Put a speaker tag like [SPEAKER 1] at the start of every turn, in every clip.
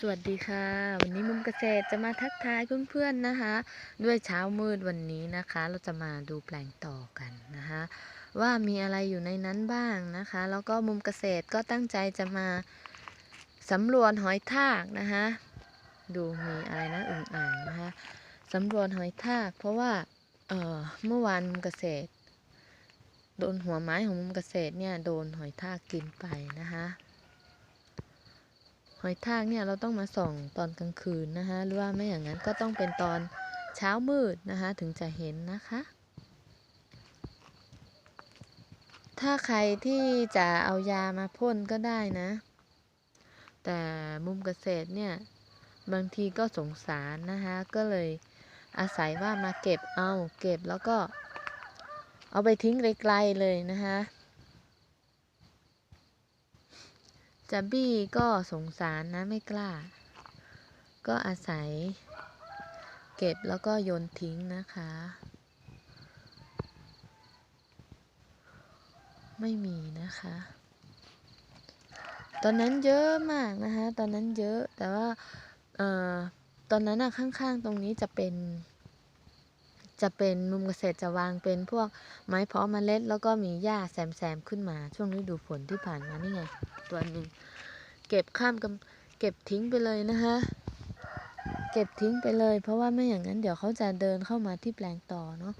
[SPEAKER 1] สวัสดีค่ะ วันนี้มุมเกษตรจะมาทักทายเพื่อนๆนะคะ ด้วยเช้ามืดวันนี้นะคะ เราจะมาดูแปลงต่อกันนะคะ ว่ามีอะไรอยู่ในนั้นบ้างนะคะ แล้วก็มุมเกษตรก็ตั้งใจจะมาสำรวจหอยทากนะคะ ดูมีอะไรนะอึ่งอ่างนะคะสำรวจหอยทาก เพราะว่าเออเมื่อวานมุมเกษตร โดนหัวไม้ของมุมเกษตรเนี่ยโดนหอยทากกินไปนะคะ อยทากเนี่ยเราต้องมาส่องตอนกลางคืนนะคะหรือว่าไม่อย่างนั้นก็ต้องเป็นตอนเช้ามืดนะคะถึงจะเห็นนะคะ ถ้าใครที่จะเอายามาพ่นก็ได้นะ แต่มุมเกษตรเนี่ยบางทีก็สงสารนะคะก็เลยอาศัยว่ามาเก็บเอาเก็บแล้วก็เอาไปทิ้งไกลๆเลยนะคะ จะบี้ก็สงสารนะไม่กล้า ก็อาศัย เก็บแล้วก็โยนทิ้งนะคะ ไม่มีนะคะ ตอนนั้นเยอะมากนะคะ ตอนนั้นเยอะแต่ว่าเอ่อตอนนั้นอะข้างๆตรงนี้จะเป็น จะเป็นมุมเกษตรจะวางเป็นพวกไม้เพาะเมล็ด แล้วก็มีหญ้าแซมๆขึ้นมาช่วงฤดูฝนที่ผ่านมานี่ไง ตัวหนึ่งเก็บข้ามกับเก็บทิ้งไปเลยนะคะเก็บทิ้งไปเลย เพราะว่าไม่อย่างนั้นเดี๋ยวเขาจะเดินเข้ามาที่แปลงต่อเนาะ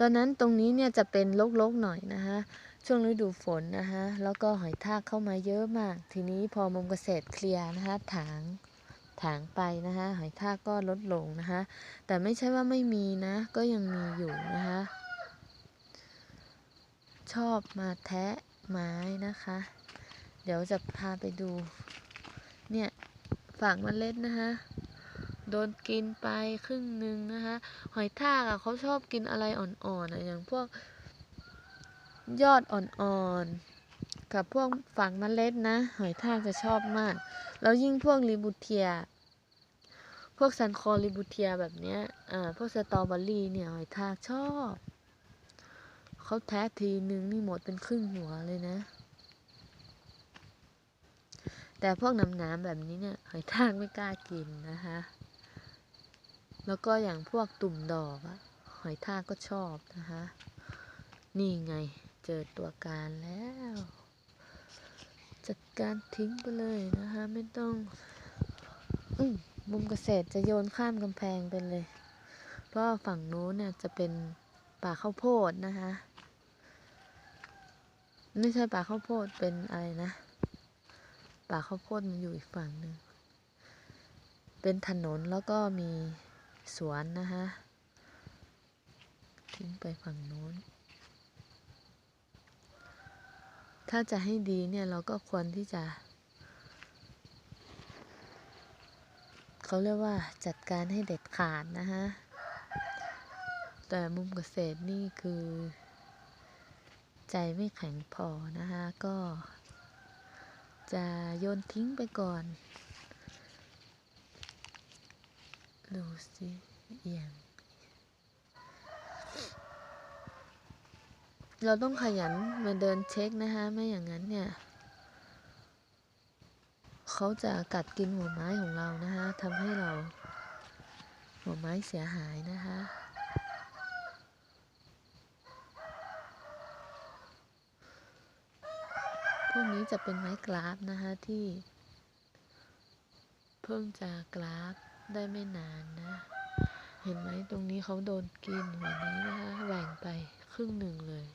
[SPEAKER 1] ตอนนั้นตรงนี้เนี่ยจะเป็นลกๆหน่อยนะคะช่วงฤดูฝนนะคะแล้วก็หอยทากเข้ามาเยอะมาก ทีนี้พอมุมเกษตรเคลียร์นะคะถาง ถางไปนะคะหอยทากก็ลดลงนะคะแต่ไม่ใช่ว่าไม่มีนะ ก็ยังมีอยู่นะคะชอบมาแทะไม้นะคะ เดี๋ยวจะพาไปดู เนี่ยฝากเมล็ดนะคะโดนกินไปครึ่งหนึ่งนะคะ หอยทากอะเขาชอบกินอะไรอ่อนๆออย่างพวกยอดอ่อนๆ กับพวกฝักเมล็ดนะ หอยทากจะชอบมาก แล้วยิ่งพวกริบูเทีย พวกซันคอริบูเทียแบบเนี้ยอ่าพวกสตรอเบอรี่เนี่ยหอยทากชอบเขาแทะทีนึงนี่หมดเป็นครึ่งหัวเลยนะ แต่พวกน้ำน้ำแบบนี้เนี่ยหอยทากไม่กล้ากินนะคะ แล้วก็อย่างพวกตุ่มดอกอะหอยทากก็ชอบนะคะ นี่ไงเจอตัวการแล้ว การทิ้งไปเลยนะคะ ไม่ต้องอมุมเกษตรจะโยนข้ามกำแพงไปเลย เพราะฝั่งโน้นเนี่ยจะเป็นป่าข้าวโพดนะคะไม่ใช่ป่าข้าวโพดเป็นอะไรนะป่าข้าวโพดมันอยู่อีกฝั่งหนึ่งเป็นถนนแล้วก็มีสวนนะคะทิ้งไปฝั่งโน้น ถ้าจะให้ดีเนี่ยเราก็ควรที่จะ เขาเรียกว่าจัดการให้เด็ดขาดนะคะแต่มุมเกษตรนี่คือ ใจไม่แข็งพอนะคะก็ จะโยนทิ้งไปก่อน ดูสิเอียง เราต้องขยันมาเดินเช็คนะคะไม่อย่างนั้นเนี่ยเขาจะกัดกินหัวไม้ของเรานะคะทำให้เรา หัวไม้เสียหายนะคะพวกนี้จะเป็นไม้กราฟนะคะที่ เพิ่งจะกราฟได้ไม่นานนะ เห็นไหมตรงนี้เขาโดนกินหัวนี้นะคะแหว่งไปครึ่งหนึ่งเลย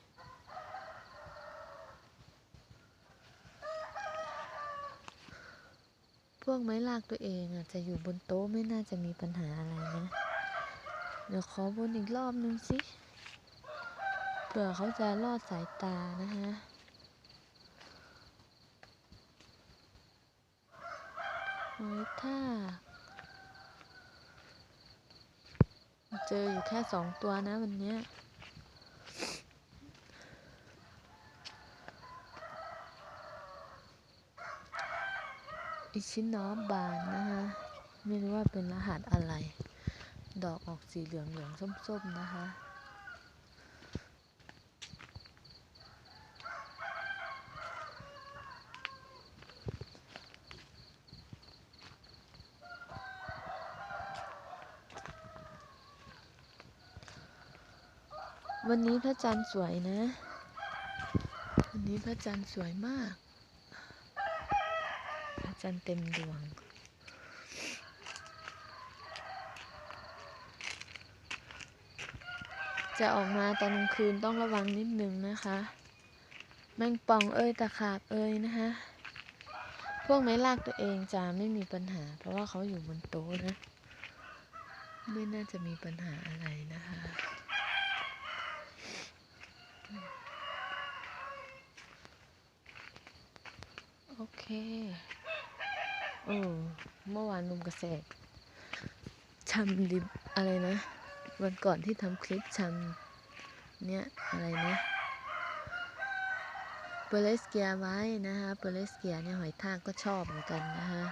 [SPEAKER 1] พวกไม้ลากตัวเองอะจะอยู่บนโต๊ะไม่น่าจะมีปัญหาอะไรนะ เดี๋ยวขอบนอีกรอบนึงสิเผื่อเขาจะลอดสายตานะคะหอยทาเจออยู่แค่สองตัวนะวันเนี้ ชิ้นน้อบบานนะคะไม่รู้ว่าเป็นรหัสอะไร ดอกออกสีเหลืองเหลืองส้มๆนะคะวันนี้พระจันทร์สวยนะ วันนี้พระจันทร์สวยมาก จันทร์เต็มดวง จะออกมาตอนกลางคืนต้องระวังนิดนึงนะคะ แมงป่องเอ้ยตะขาบเอ้ยนะคะ พวกไม้ลากตัวเองจะไม่มีปัญหา เพราะว่าเขาอยู่บนโต๊ะนะ ไม่น่าจะมีปัญหาอะไรนะคะโอเค โอ้เมื่อวานลุงเกษตรชำลิบอะไรนะ วันก่อนที่ทำคลิปชำเนี่ยอะไรนะเปเลสเกียไว้นะคะเปเลสเกียเนี่ยหอยทากก็ชอบเหมือนกันนะคะ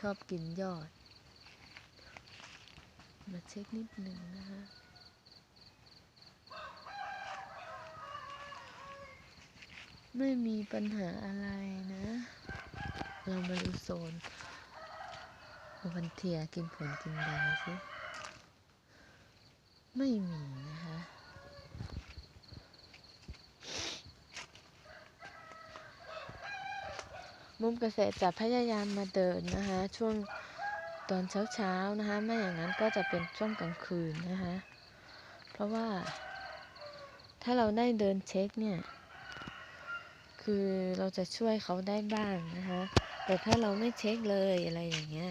[SPEAKER 1] ชอบกินยอด มาเช็คนิดหนึ่งนะคะไม่มีปัญหาอะไรนะ เรามาดูโซนวันเทียกินผลกินใบสิ ไม่มีนะคะ มุมเกษตรจะพยายามมาเดินนะคะ ช่วงตอนเช้าๆนะคะ ไม่อย่างนั้นก็จะเป็นช่วงกลางคืนนะคะ เพราะว่า ถ้าเราได้เดินเช็คเนี่ย คือเราจะช่วยเขาได้บ้างนะคะ แต่ถ้าเราไม่เช็คเลยอะไรอย่างเงี้ย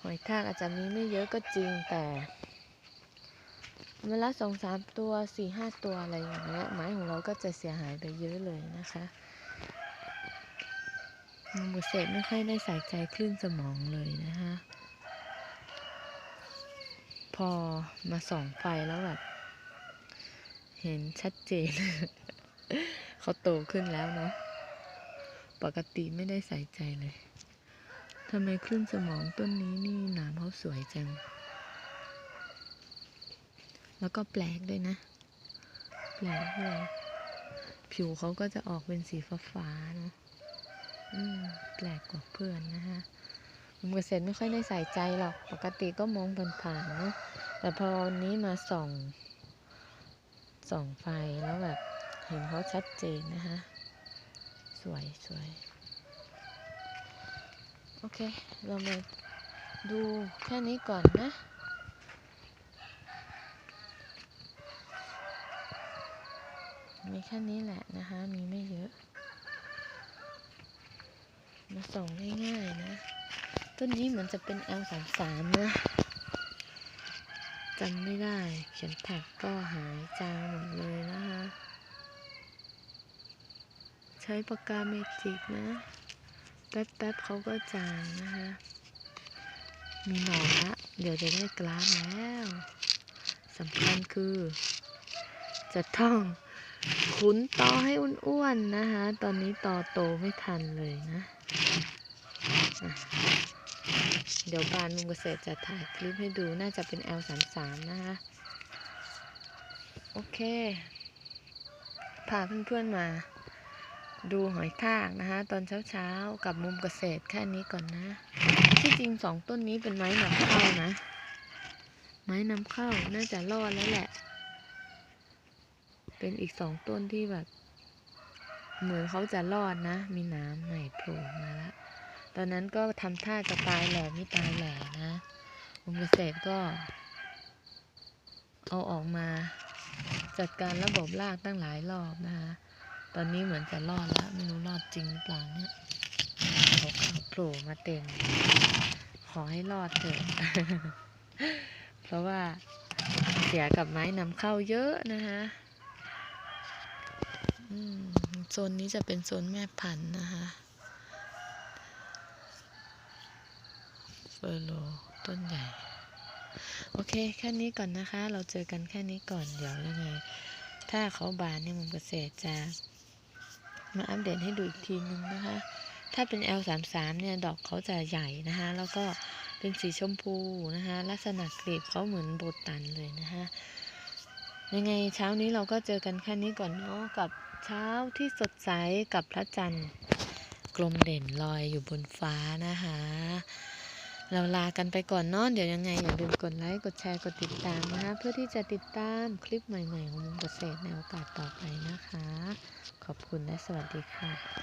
[SPEAKER 1] หอยทากอาจจะมีไม่เยอะก็จริงแต่เวลาสองสามตัวสี่ห้าตัวอะไรอย่างเงี้ยไม้ของเราก็จะเสียหายไปเยอะเลยนะคะมุเสษไม่ค่อยได้ใส่ใจคลื่นสมองเลยนะคะพอมาส่องไฟแล้วแบบ เห็นชัดเจน เขาโตขึ้นแล้วเนาะ ปกติไม่ได้ใส่ใจเลยทำไมคลื่นสมองต้นนี้นี่หนามเขาสวยจัง แล้วก็แปลกด้วยนะ แปลกเลยผิวเขาก็จะออกเป็นสีฟ้าๆเนาะอืมแปลกกว่าเพื่อนนะคะมุมเกษตรไม่ค่อยได้ใส่ใจหรอก ปกติก็มองผ่านๆเนาะแต่พอวันนี้มาส่อง ส่องไฟแล้วแบบเห็นเขาชัดเจนนะคะ สวยสวยโอเค เรามาดูแค่นี้ก่อนนะมีแค่นี้แหละนะคะ มีไม่เยอะ มาส่องง่ายๆนะ ต้นนี้เหมือนจะเป็น L33 นะจำไม่ได้ เขียนแท็กก็หายจางหมดเลยนะคะ ช้ปากกาเมจิกนะ แป๊บๆเขาก็จางนะคะ มีหนอนละ เดี๋ยวจะได้กราฟแล้วสำคัญคือ จะต้องขุนตอให้อ้วนๆนะคะ ตอนนี้ต่อโตไม่ทันเลยนะะเดี๋ยวบานมุงเกษตรจะถ่ายคลิปให้ดูน่าจะเป็น L33 นะคะ โอเค พาเพื่อนๆมา ดูหอยทากนะคะ ตอนเช้าๆ กับมุมเกษตรแค่นี้ก่อนนะ ที่จริงสองต้นนี้เป็นไม้นำเข้านะ ไม้นำเข้าน่าจะรอดแล้วแหละ เป็นอีกสองต้นที่แบบ เหมือนเขาจะรอดนะ มีน้ำใหม่โผล่มาล้วตอนนั้นก็ทำท่าจะตายแหล่ไม่ตายแหล่นะมุมเกษตรก็ เอาออกมาจัดการระบบรากตั้งหลายรอบนะคะ อนนี้เหมือนจะรอดแล้ว ไม่รู้รอดจริงหรือเปล่าเนี่ยเขาขาวโผล่มาเต็ม ขอให้รอดเถอะ เพราะว่าเสียกับไม้นำเข้าเยอะนะคะโซนนี้จะเป็นโซนแม่พันธุ์นะคะเฟอร์โลต้นใหญ่ โอเค แค่นี้ก่อนนะคะ เราเจอกันแค่นี้ก่อน เดี๋ยวยังไง ถ้าเขาบานเนี่ยมุมเกษตรจะ มาอัปเดตให้ดูอีกทีนึงนะคะ ถ้าเป็น L33 เนี่ยดอกเขาจะใหญ่นะคะ แล้วก็เป็นสีชมพูนะคะ ลักษณะกลีบเขาเหมือนโบตันเลยนะคะยังไงเช้านี้เราก็เจอกันแค่นี้ก่อนเนาะกับเช้าที่สดใสกับพระจันทร์ กลมเด่นลอยอยู่บนฟ้านะคะ เราลากันไปก่อนเนาะเดี๋ยวยังไงอย่าลืมกดไลค์ กดแชร์ กดติดตามนะคะเพื่อที่จะติดตามคลิปใหม่ ๆ ของมุมเกษตรในโอกาสต่อไปนะคะ ขอบคุณและสวัสดีค่ะ